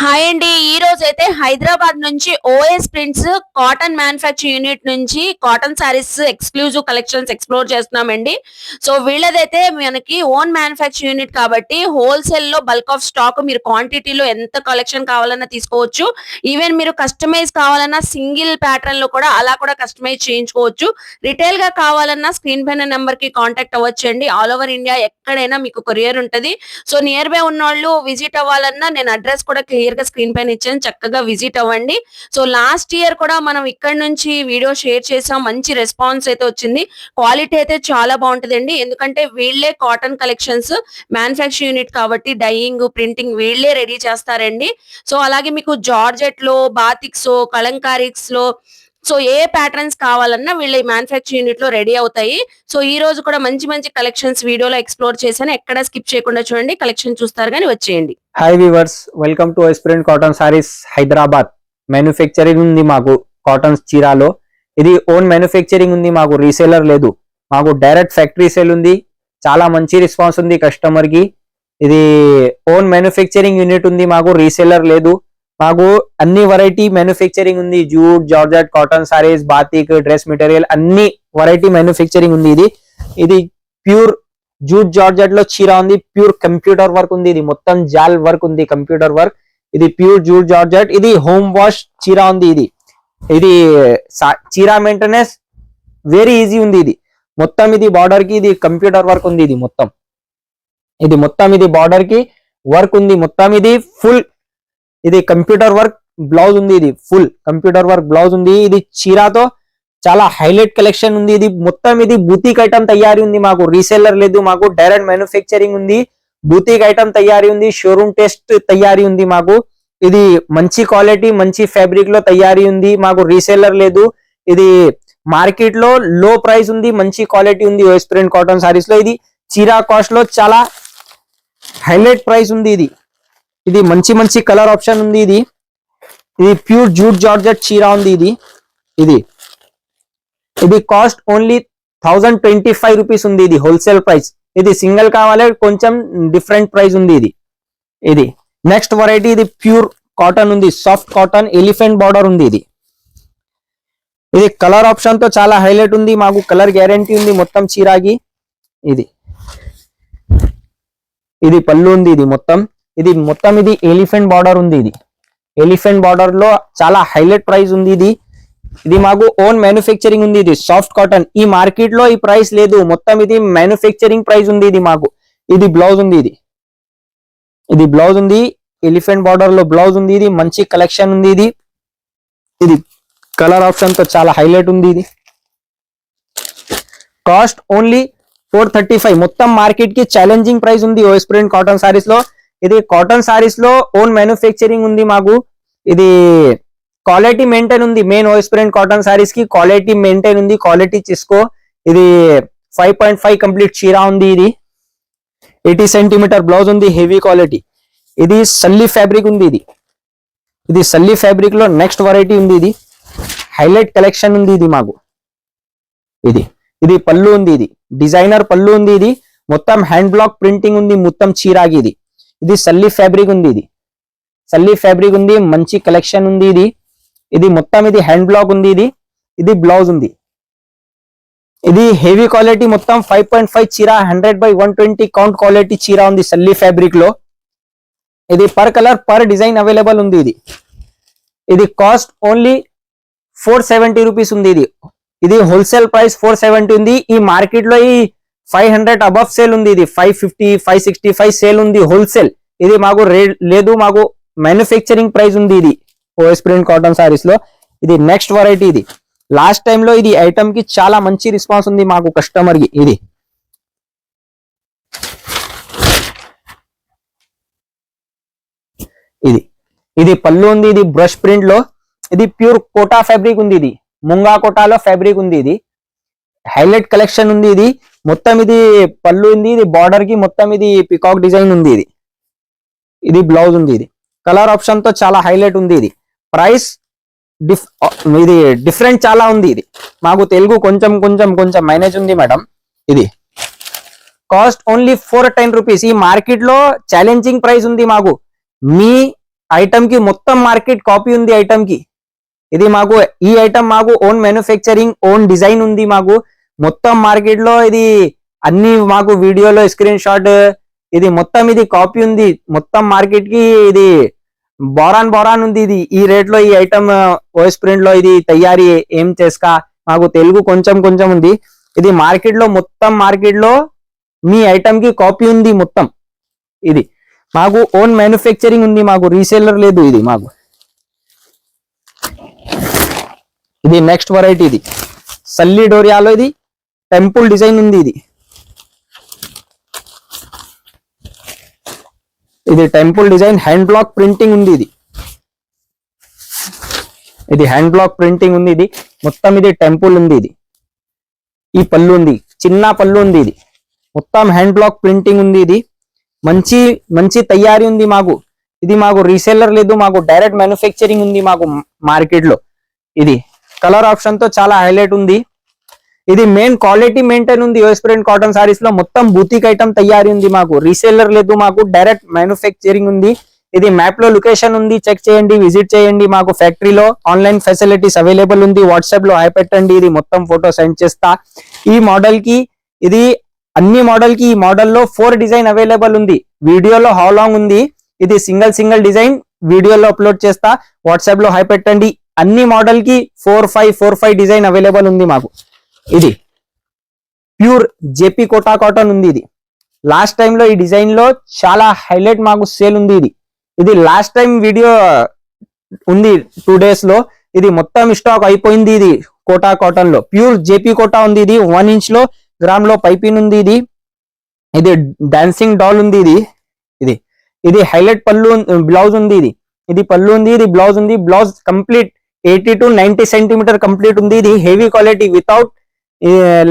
Hi అండి. ఈ రోజు అయితే హైదరాబాద్ నుంచి OS prints cotton manufacturing unit నుంచి cotton sarees exclusive collections explore చేస్తున్నామండి. సో వీళ్ళదైతే మనకి ఓన్ మ్యానుఫ్యాక్చరింగ్ యూనిట్ కాబట్టి హోల్సేల్లో బల్క్ ఆఫ్ స్టాక్ మీరు క్వాంటిటీలో ఎంత కలెక్షన్ కావాలన్నా తీసుకోవచ్చు. ఈవెన్ మీరు కస్టమైజ్ కావాలన్నా సింగిల్ ప్యాటర్న్లో కూడా అలా కూడా కస్టమైజ్ చేయించుకోవచ్చు. రిటైల్గా కావాలన్నా స్క్రీన్ పైన నెంబర్కి కాంటాక్ట్ అవ్వచ్చు అండి ఆల్ ఓవర్ ఇండియా ఎక్కడైనా మీకు కొరియర్ ఉంటది. సో నియర్ బై ఉన్న వాళ్ళు విజిట్ అవ్వాలన్నా నేను అడ్రస్ కూడా క్లియర్ గా స్క్రీన్ పైన ఇచ్చాను. చక్కగా విజిట్ అవ్వండి. సో లాస్ట్ ఇయర్ కూడా మనం ఇక్కడ నుంచి వీడియో షేర్ చేసాం. మంచి రెస్పాన్స్ అయితే వచ్చింది. క్వాలిటీ అయితే చాలా బాగుంటుందండి. ఎందుకంటే వీళ్ళే కాటన్ కలెక్షన్స్ మ్యానుఫ్యాక్చర్ యూనిట్ కాబట్టి డైయింగ్ ప్రింటింగ్ వీళ్ళే రెడీ చేస్తారండి. సో అలాగే మీకు జార్జెట్లో బాతిక్స్ కలంకారిక్స్లో సో ఏ ప్యాటర్న్స్ కావాలన్నా వీళ్ళ మ్యానుఫ్యాక్చర్ యూనిట్లో రెడీ అవుతాయి. సో ఈ రోజు కూడా మంచి మంచి కలెక్షన్స్ వీడియోలో ఎక్స్ప్లోర్ చేశాను. ఎక్కడ స్కిప్ చేయకుండా చూడండి. కలెక్షన్ చూస్తారు కానీ వచ్చేయండి. హాయ్ వీవర్స్ వెల్కమ్ టు ఎస్ప్రెంట్ కాటన్ సారీస్ హైదరాబాద్ మ్యానుఫ్యాక్చరింగ్ ఉంది మాకు కాటన్ చీరాలో. ఇది ఓన్ మ్యానుఫ్యాక్చరింగ్ ఉంది మాకు రీసేలర్ లేదు. మాకు డైరెక్ట్ ఫ్యాక్టరీ సేల్ ఉంది. చాలా మంచి రెస్పాన్స్ ఉంది కస్టమర్కి ఇది ఓన్ మ్యానుఫ్యాక్చరింగ్ యూనిట్ ఉంది మాకు రీసేలర్ లేదు. మాకు అన్ని వెరైటీ మ్యానుఫ్యాక్చరింగ్ ఉంది. Jute georgette cotton sarees batik dress material అన్ని వెరైటీ మ్యానుఫ్యాక్చరింగ్ ఉంది ఇది. ఇది ప్యూర్ జూట్ జార్జెట్లో చీర ఉంది ప్యూర్ కంప్యూటర్ వర్క్ ఉంది ఇది మొత్తం జాల్ వర్క్ ఉంది కంప్యూటర్ వర్క్. ఇది ప్యూర్ జూట్ జార్జెట్ ఇది హోమ్ వాష్ చీర ఉంది ఇది. ఇది సా- చీర మెయింటెనెన్స్ వెరీ ఈజీ ఉంది ఇది. మొత్తం ఇది బార్డర్కి ఇది కంప్యూటర్ వర్క్ ఉంది ఇది మొత్తం. ఇది మొత్తం ఇది బార్డర్కి వర్క్ ఉంది మొత్తం ఇది ఫుల్ ఇది కంప్యూటర్ వర్క్ బ్లౌజ్ ఉంది ఇది ఫుల్ కంప్యూటర్ వర్క్ బ్లౌజ్ ఉంది ఇది చీరతో చాలా హైలైట్ కలెక్షన్ ఉంది ఇది. మొత్తం ఇది బూతిక్ ఐటమ్ తయారీ ఉంది మాకు. రీసెల్లర్ లేదు మాకు డైరెక్ట్ మ్యానుఫ్యాక్చరింగ్ ఉంది. బూతిక్ ఐటమ్ తయారీ ఉంది షోరూమ్ టెస్ట్ తయారీ ఉంది మాకు. ఇది మంచి క్వాలిటీ మంచి ఫ్యాబ్రిక్లో తయారీ ఉంది. మాకు రీసెల్లర్ లేదు. ఇది మార్కెట్లో లో ప్రైస్ ఉంది మంచి క్వాలిటీ ఉంది ఓఎస్ ప్రింట్ కాటన్ సారీస్లో. ఇది చీరా కాస్ట్లో చాలా హైలైట్ ప్రైస్ ఉంది ఇది. ఇది మంచి మంచి కలర్ ఆప్షన్ ఉంది ఇది. ఇది ప్యూర్ జూట్ జార్జెట్ చీరా ఉంది ఇది. ఇది ఇది cost only thousand twenty five rupees ఉంది ఇది హోల్సేల్ ప్రైస్ ఇది సింగిల్ కావాలి కొంచెం డిఫరెంట్ ప్రైస్ ఉంది ఇది. ఇది. నెక్స్ట్ వెరైటీ ఇది ప్యూర్ కాటన్ ఉంది. సాఫ్ట్ కాటన్ ఎలిఫెంట్ బార్డర్ ఉంది ఇది. ఇది కలర్ ఆప్షన్తో చాలా హైలైట్ ఉంది. మాకు కలర్ గ్యారంటీ ఉంది మొత్తం చీరాగి. ఇది. ఇది పళ్ళు ఉంది ఇది మొత్తం. ఇది మొత్తం ఇది ఎలిఫెంట్ బార్డర్ ఉంది ఇది. ఎలిఫెంట్ బార్డర్లో చాలా హైలైట్ ప్రైస్ ఉంది ఇది. ఇది మాకు ఓన్ మ్యానుఫ్యాక్చరింగ్ ఉంది ఇది. సాఫ్ట్ కాటన్ ఈ మార్కెట్లో ఈ ప్రైస్ లేదు. మొత్తం ఇది మ్యానుఫ్యాక్చరింగ్ ప్రైస్ ఉంది ఇది మాకు. ఇది బ్లౌజ్ ఉంది ఇది. ఇది బ్లౌజ్ ఉంది. ఎలిఫెంట్ బార్డర్లో బ్లౌజ్ ఉంది ఇది. మంచి కలెక్షన్ ఉంది ఇది. ఇది కలర్ ఆప్షన్తో చాలా హైలైట్ ఉంది ఇది. Cost only four thirty five మొత్తం మార్కెట్కి ఛాలెంజింగ్ ప్రైస్ ఉంది ఓఎస్ ప్రింట్ కాటన్ సారీస్లో. ఇది కాటన్ సారీస్లో ఓన్ మ్యానుఫ్యాక్చరింగ్ ఉంది మాకు. ఇది క్వాలిటీ మెయింటైన్ ఉంది. మెయిన్ ఓఎస్ ప్రింట్ కాటన్ సారీస్కి క్వాలిటీ మెయింటైన్ ఉంది. క్వాలిటీ తీసుకో ఇది ఫైవ్ పాయింట్ ఫైవ్ కంప్లీట్ చీరా ఉంది ఇది. ఎయిటీ సెంటీమీటర్ బ్లౌజ్ ఉంది. హెవీ క్వాలిటీ ఇది సల్లి ఫ్యాబ్రిక్ ఉంది ఇది. ఇది సల్లి ఫ్యాబ్రిక్లో నెక్స్ట్ వెరైటీ ఉంది ఇది. హైలైట్ కలెక్షన్ ఉంది ఇది మాకు. ఇది. ఇది పళ్ళు ఉంది ఇది. డిజైనర్ పళ్ళు ఉంది ఇది. మొత్తం హ్యాండ్ బ్లాక్ ప్రింటింగ్ ఉంది. మొత్తం చీరాగి ఇది. ఇది సల్లి ఫ్యాబ్రిక్ ఉంది ఇది. సల్లి ఫ్యాబ్రిక్ ఉంది. మంచి కలెక్షన్ ఉంది ఇది. ఇది మొత్తం ఇది హ్యాండ్ బ్లాక్ ఉంది ఇది. ఇది బ్లౌజ్ ఉంది. ఇది హెవీ క్వాలిటీ మొత్తం ఫైవ్ పాయింట్ ఫైవ్ చీర hundred by one twenty count quality చీర ఉంది సల్లీ ఫ్యాబ్రిక్లో. ఇది per colour per design available ఉంది ఇది. ఇది cost only four seventy rupees ఉంది ఇది. ఇది హోల్సేల్ ప్రైస్ ఫోర్ సెవెంటీ ఉంది. ఈ మార్కెట్లో ఈ ఫైవ్ హండ్రెడ్ అబవ్ సేల్ ఉంది ఇది. Five fifty five sixty five sale ఉంది హోల్సేల్ ఇది మాకు రేట్ లేదు మాకు మ్యానుఫ్యాక్చరింగ్ ప్రైస్ ఉంది ఇది. ఓఎస్ ప్రింట్ కాటన్ సారీస్లో. ఇది నెక్స్ట్ వెరైటీ ఇది. లాస్ట్ టైంలో ఇది ఐటమ్కి చాలా మంచి రెస్పాన్స్ ఉంది మాకు కస్టమర్కి. ఇది. ఇది. ఇది పళ్ళు ఉంది ఇది బ్రష్ ప్రింట్లో. ఇది ప్యూర్ కోటా ఫ్యాబ్రిక్ ఉంది ఇది. ముంగా కోటాలో ఫ్యాబ్రిక్ ఉంది ఇది. హైలైట్ కలెక్షన్ ఉంది ఇది. మొత్తం ఇది పళ్ళు ఉంది ఇది బార్డర్కి మొత్తం ఇది పికాక్ డిజైన్ ఉంది ఇది. ఇది బ్లౌజ్ ఉంది ఇది. కలర్ ఆప్షన్తో చాలా హైలైట్ ఉంది ఇది. ప్రైస్ డిఫ్ ఇది డిఫరెంట్ చాలా ఉంది ఇది. మాకు తెలుగు కొంచెం కొంచెం కొంచెం మైనేజ్ ఉంది మేడం. ఇది. Cost only four ten rupees. ఈ మార్కెట్లో ఛాలెంజింగ్ ప్రైస్ ఉంది మాకు. మీ ఐటమ్కి మొత్తం మార్కెట్ కాపీ ఉంది ఐటమ్కి ఇది మాకు ఈ ఐటమ్ మాకు ఓన్ మ్యానుఫ్యాక్చరింగ్ ఓన్ డిజైన్ ఉంది మాకు. మొత్తం మార్కెట్లో ఇది అన్ని మాకు వీడియోలో స్క్రీన్ షాట్ ఇది మొత్తం ఇది కాపీ ఉంది. మొత్తం మార్కెట్కి ఇది బోరాన్ బోరాన్ ఉంది ఇది. ఈ రేట్లో ఈ ఐటమ్ ఓఎస్ ప్రింట్లో ఇది తయారీ ఏం చేసుకా మాకు తెలుగు కొంచెం కొంచెం ఉంది. ఇది మార్కెట్లో మొత్తం మార్కెట్లో మీ ఐటమ్కి కాపీ ఉంది మొత్తం. ఇది. మాకు ఓన్ మ్యానుఫ్యాక్చరింగ్ ఉంది. మాకు రీసేలర్ లేదు ఇది మాకు. ఇది నెక్స్ట్ వెరైటీ ఇది. సల్లి డోరియాలో ఇది. టెంపుల్ డిజైన్ ఉంది ఇది. ఇది temple design hand block printing ఉంది ఇది. ఇది హ్యాండ్ బ్లాక్ ప్రింటింగ్ ఉంది ఇది. మొత్తం ఇది టెంపుల్ ఉంది ఇది. ఈ పళ్ళు ఉంది చిన్న పళ్ళు ఉంది ఇది. మొత్తం హ్యాండ్ బ్లాక్ ప్రింటింగ్ ఉంది ఇది. మంచి మంచి తయారీ ఉంది మాకు. ఇది మాకు రీసెల్లర్ లేదు మాకు డైరెక్ట్ మ్యానుఫ్యాక్చరింగ్ ఉంది మాకు మార్కెట్లో. ఇది. కలర్ ఆప్షన్తో చాలా హైలైట్ ఉంది. ఇది మెయిన్ క్వాలిటీ మెయింటైన్ ఉంది ప్రింట్ కాటన్ సారీస్లో. మొత్తం బూతిక్ ఐటమ్ తయారీ ఉంది మాకు. రీసెల్లర్ లేదు మాకు. డైరెక్ట్ మ్యానుఫ్యాక్చరింగ్ ఉంది. ఇది మ్యాప్లో లొకేషన్ ఉంది. చెక్ చేయండి విజిట్ చేయండి. మాకు ఫ్యాక్టరీలో ఆన్లైన్ ఫెసిలిటీస్ అవైలబుల్ ఉంది. వాట్సాప్లో పెట్టండి. ఇది మొత్తం ఫోటో సెండ్ చేస్తా. ఈ మోడల్కి ఇది అన్ని మోడల్కి ఈ మోడల్లో ఫోర్ డిజైన్ అవైలబుల్ ఉంది. వీడియోలో హౌ లాంగ్ ఉంది? ఇది సింగిల్ సింగిల్ డిజైన్ వీడియోలో అప్లోడ్ చేస్తా. వాట్సాప్లో హై పెట్టండి. అన్ని మోడల్కి four five four five design available ఉంది మాకు. ఇది. ప్యూర్ జేపీ కోటా కాటన్ ఉంది ఇది. లాస్ట్ టైంలో ఈ డిజైన్లో చాలా హైలైట్ మాకు సేల్ ఉంది ఇది. ఇది లాస్ట్ టైం వీడియో ఉంది టూ డేస్లో. ఇది మొత్తం స్టాక్ అయిపోయింది ఇది కోటా కాటన్లో. ప్యూర్ జేపీ కోటా ఉంది ఇది. వన్ ఇంచ్లో గ్రామ్లో పైపింగ్ ఉంది ఇది. ఇది డాన్సింగ్ డాల్ ఉంది ఇది. ఇది. ఇది హైలైట్ పళ్ళు బ్లౌజ్ ఉంది ఇది. ఇది పళ్ళు ఉంది ఇది బ్లౌజ్ ఉంది. Blouse complete eighty to ninety centimetre complete ఉంది ఇది. Heavy quality without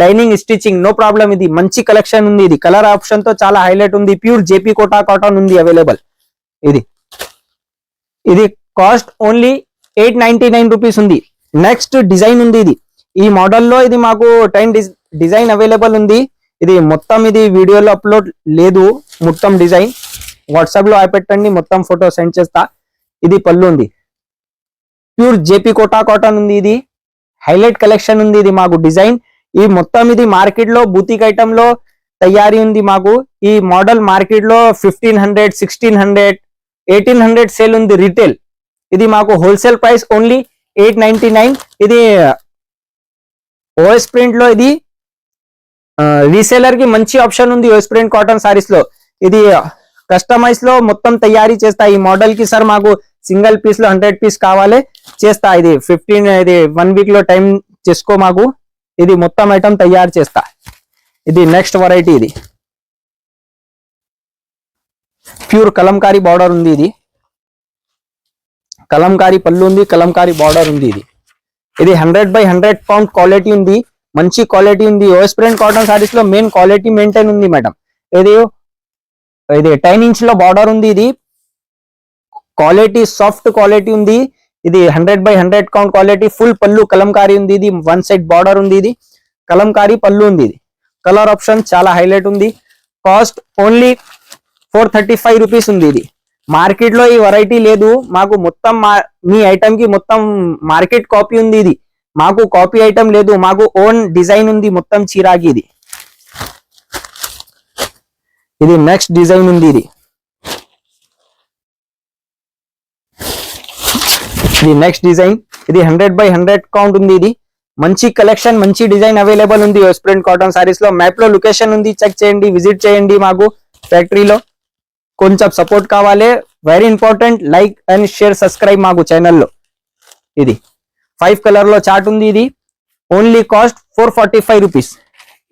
lining stitching no problem ఇది. మంచి కలెక్షన్ ఉంది ఇది. కలర్ ఆప్షన్తో చాలా హైలైట్ ఉంది. ప్యూర్ జేపీ కోటా కాటన్ ఉంది అవైలబుల్. ఇది. ఇది cost only eight ninety nine rupees ఉంది. నెక్స్ట్ డిజైన్ ఉంది ఇది. ఈ మోడల్లో ఇది మాకు టెన్ డిజైన్ అవైలబుల్ ఉంది. ఇది మొత్తం ఇది వీడియోలో అప్లోడ్ లేదు. మొత్తం డిజైన్. వాట్సాప్లో పెట్టండి మొత్తం ఫోటో సెండ్ చేస్తా. ఇది పళ్ళు ఉంది. ప్యూర్ జేపీ కోటా కాటన్ ఉంది ఇది. హైలైట్ కలెక్షన్ ఉంది ఇది మాకు డిజైన్. ఈ మొత్తం ఇది మార్కెట్లో బూతిక్ ఐటమ్లో తయారీ ఉంది మాకు. ఈ మోడల్ మార్కెట్లో fifteen hundred sixteen hundred eighteen hundred sale ఉంది రిటైల్. ఇది మాకు wholesale price only eight ninety nine. ఇది ఓఎస్ ప్రింట్లో ఇది రీసేలర్కి మంచి ఆప్షన్ ఉంది ఓఎస్ ప్రింట్ కాటన్ సారీస్లో ఇది కస్టమైజ్లో మొత్తం తయారీ చేస్తా. ఈ మోడల్కి సార్ మాకు సింగిల్ పీస్లో హండ్రెడ్ పీస్ కావాలి. చేస్తా. ఇది ఫిఫ్టీన్ ఇది వన్ వీక్లో టైం చేసుకో మాకు. ఇది మొత్తం ఐటమ్ తయారు చేస్తా. ఇది నెక్స్ట్ వెరైటీ ఇది. ప్యూర్ కలంకారీ బార్డర్ ఉంది ఇది. కలంకారీ పళ్ళు ఉంది కలంకారీ బార్డర్ ఉంది ఇది. ఇది hundred by hundred pound quality ఉంది మంచి క్వాలిటీ ఉంది. ఓఎస్ ప్రింట్ కాటన్ సారీస్లో మెయిన్ క్వాలిటీ మెయింటైన్ ఉంది మేడం ఇది ఇది టెన్ ఇంచ్లో బార్డర్ ఉంది ఇది. క్వాలిటీ సాఫ్ట్ క్వాలిటీ ఉంది. ఇది hundred by hundred count quality full పళ్ళు కలంకారీ ఉంది ఇది వన్ సైడ్ బార్డర్ ఉంది ఇది. కలంకారీ పళ్ళు ఉంది ఇది. కలర్ ఆప్షన్ చాలా హైలైట్ ఉంది. Cost only four thirty five rupees ఉంది ఇది. మార్కెట్లో ఈ వెరైటీ లేదు. మాకు మొత్తం మా- మీ ఐటమ్కి మొత్తం మార్కెట్ కాపీ ఉంది ఇది. మాకు కాపీ ఐటమ్ లేదు. మాకు ఓన్ డిజైన్ ఉంది మొత్తం చీరాకి ఇది. ఇది నెక్స్ట్ డిజైన్ ఉంది ఇది. ఇది నెక్స్ట్ డిజైన్ ఇది హండ్రెడ్ బై హండ్రెడ్ కౌంట్ ఉంది ఇది. మంచి కలెక్షన్ మంచి డిజైన్ అవైలబుల్ ఉంది ప్రింట్ కాటన్ సారీస్లో. మ్యాప్లో లొకేషన్ ఉంది చెక్ చేయండి విజిట్ చేయండి మాకు ఫ్యాక్టరీలో కొంచెం సపోర్ట్ కావాలి. Very important like and share subscribe మాకు ఛానల్లో ఇది. ఫైవ్ కలర్లో చార్ట్ ఉంది ఇది. Only cost four forty five rupees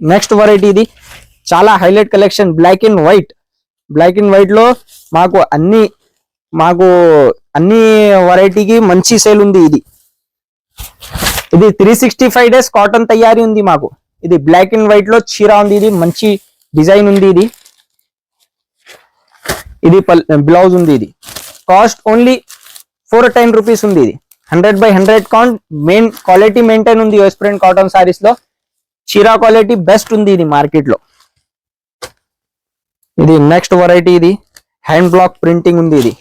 next variety ఇది. చాలా highlight collection black and white black and వైట్లో మాకు అన్ని మాకు అన్ని వెరైటీకి మంచి సేల్ ఉంది ఇది. ఇది three sixty five days cotton తయారీ ఉంది మాకు. ఇది బ్లాక్ అండ్ వైట్లో చీర ఉంది ఇది మంచి డిజైన్ ఉంది ఇది. ఇది బ్లౌజ్ ఉంది ఇది. Cost only four ten rupees ఉంది ఇది. Hundred by hundred count main quality maintain ఉంది ప్రింట్ కాటన్ సారీస్లో. చీరా క్వాలిటీ బెస్ట్ ఉంది ఇది మార్కెట్లో. ఇది నెక్స్ట్ వెరైటీ ఇది. హ్యాండ్ బ్లాక్ ప్రింటింగ్ ఉంది ఇది.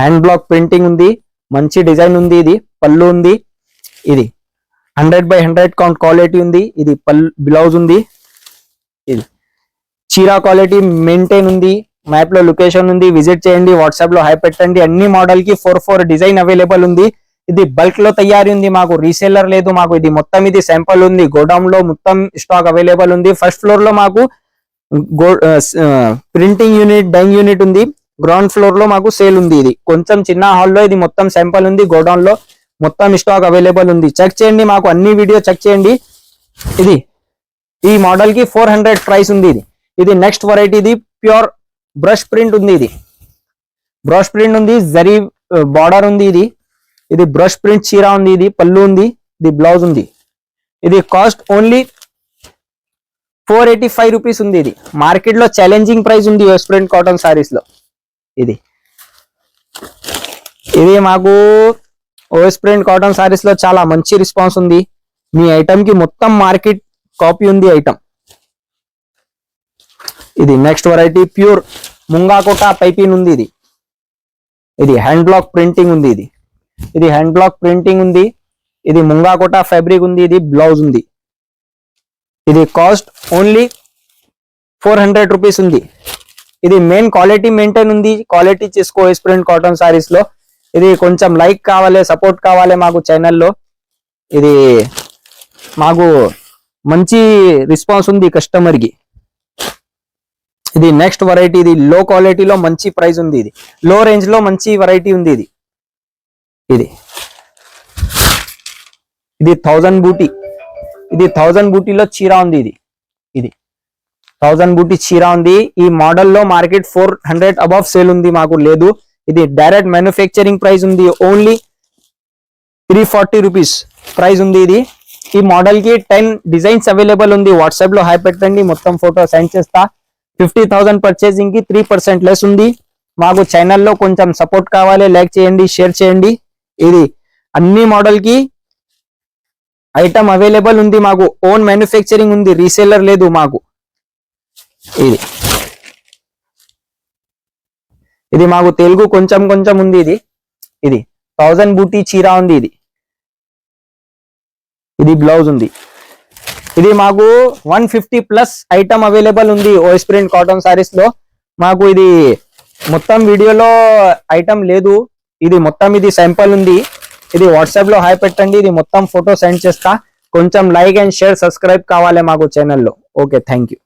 హ్యాండ్ బ్లాక్ ప్రింటింగ్ ఉంది మంచి డిజైన్ ఉంది ఇది పళ్ళు ఉంది ఇది. Hundred by hundred count quality ఉంది ఇది పల్ బ్లౌజ్ ఉంది ఇది. చీరా క్వాలిటీ మెయింటైన్ ఉంది మ్యాప్లో లొకేషన్ ఉంది విజిట్ చేయండి వాట్సాప్లో హై పెట్టండి. అన్ని మోడల్కి ఫోర్ ఫోర్ డిజైన్ అవైలబుల్ ఉంది. ఇది బల్క్లో తయారీ ఉంది మాకు రీసేలర్ లేదు మాకు ఇది మొత్తం ఇది శాంపుల్ ఉంది గోడౌన్లో మొత్తం స్టాక్ అవైలబుల్ ఉంది. ఫస్ట్ ఫ్లోర్లో మాకు ప్రింటింగ్ యూనిట్ డైంగ్ యూనిట్ ఉంది. గ్రౌండ్ ఫ్లోర్లో మాకు సేల్ ఉంది ఇది. కొంచెం చిన్న హాల్లో ఇది మొత్తం శాంపల్ ఉంది గోడౌన్లో మొత్తం స్టాక్ అవైలబుల్ ఉంది. చెక్ చేయండి మాకు అన్ని వీడియో చెక్ చేయండి. ఇది ఈ మోడల్కి ఫోర్ హండ్రెడ్ ప్రైస్ ఉంది ఇది. ఇది నెక్స్ట్ వెరైటీ ఇది ప్యూర్ బ్రష్ ప్రింట్ ఉంది ఇది. బ్రష్ ప్రింట్ ఉంది జరీ బార్డర్ uh, ఉంది ఇది. ఇది బ్రష్ ప్రింట్ చీర ఉంది ఇది పళ్ళు ఉంది ఇది బ్లౌజ్ ఉంది. ఇది cost only four eighty five rupees ఉంది ఇది. మార్కెట్లో ఛాలెంజింగ్ ప్రైస్ ఉంది వెస్ట్ ప్రింట్ కాటన్ సారీస్లో ఇది. ఇది మాకు ఓఎస్ ప్రింట్ కాటన్ సారీస్లో చాలా మంచి రెస్పాన్స్ ఉంది. మీ ఐటమ్కి మొత్తం మార్కెట్ కాపీ ఉంది ఐటమ్ ఇది నెక్స్ట్ వెరైటీ ప్యూర్ ముంగాకోట పైపింగ్ ఉంది ఇది. ఇది హ్యాండ్ బ్లాక్ ప్రింటింగ్ ఉంది ఇది. ఇది హ్యాండ్ బ్లాక్ ప్రింటింగ్ ఉంది. ఇది ముంగాకోట ఫ్యాబ్రిక్ ఉంది. ఇది బ్లౌజ్ ఉంది. ఇది cost only four hundred rupees ఉంది. ఇది మెయిన్ క్వాలిటీ మెయింటైన్ ఉంది. క్వాలిటీ చేసుకో ప్రింట్ కాటన్ సారీస్లో. ఇది కొంచెం లైక్ కావాలి సపోర్ట్ కావాలి మాకు ఛానల్లో ఇది మాకు మంచి రెస్పాన్స్ ఉంది కస్టమర్కి. ఇది నెక్స్ట్ వెరైటీ ఇది లో క్వాలిటీలో మంచి ప్రైస్ ఉంది ఇది. లో రేంజ్లో మంచి వెరైటీ ఉంది ఇది. ఇది. ఇది థౌజండ్ బూటీ ఇది థౌజండ్ బూటీలో చీర ఉంది ఇది. థౌజండ్ బూటీ చీర ఉంది. ఈ మోడల్లో market four hundred above sale ఉంది మాకు లేదు. ఇది డైరెక్ట్ మ్యానుఫ్యాక్చరింగ్ ప్రైస్ ఉంది. Only three forty rupees price ఉంది ఇది. ఈ మోడల్కి టెన్ డిజైన్స్ అవైలబుల్ ఉంది. వాట్సాప్లో హై పెట్టండి. మొత్తం ఫోటో సెండ్ చేస్తా. ఫిఫ్టీ థౌసండ్ పర్చేసింగ్కి త్రీ పర్సెంట్ లెస్ ఉంది. మాకు ఛానల్లో కొంచెం సపోర్ట్ కావాలి. లైక్ చేయండి షేర్ చేయండి. ఇది అన్ని మోడల్కి ఐటమ్ అవైలబుల్ ఉంది మాకు. ఓన్ మ్యానుఫ్యాక్చరింగ్ ఉంది. రీసేలర్ లేదు మాకు. ఇది. ఇది మాకు తెలుగు కొంచెం కొంచెం ఉంది ఇది. ఇది థౌజండ్ బూటీ చీర ఉంది ఇది. ఇది బ్లౌజ్ ఉంది. ఇది మాకు one fifty plus item available ఉంది ఓఎస్ ప్రింట్ కాటన్ సారీస్లో. మాకు ఇది మొత్తం వీడియోలో ఐటమ్ లేదు. ఇది మొత్తం ఇది శాంపుల్ ఉంది. ఇది వాట్సాప్లో హాయ్ పెట్టండి. ఇది మొత్తం ఫోటో సెండ్ చేస్తా. కొంచెం లైక్ అండ్ షేర్ సబ్స్క్రైబ్ కావాలి మాకు ఛానల్లో ఓకే థ్యాంక్ యూ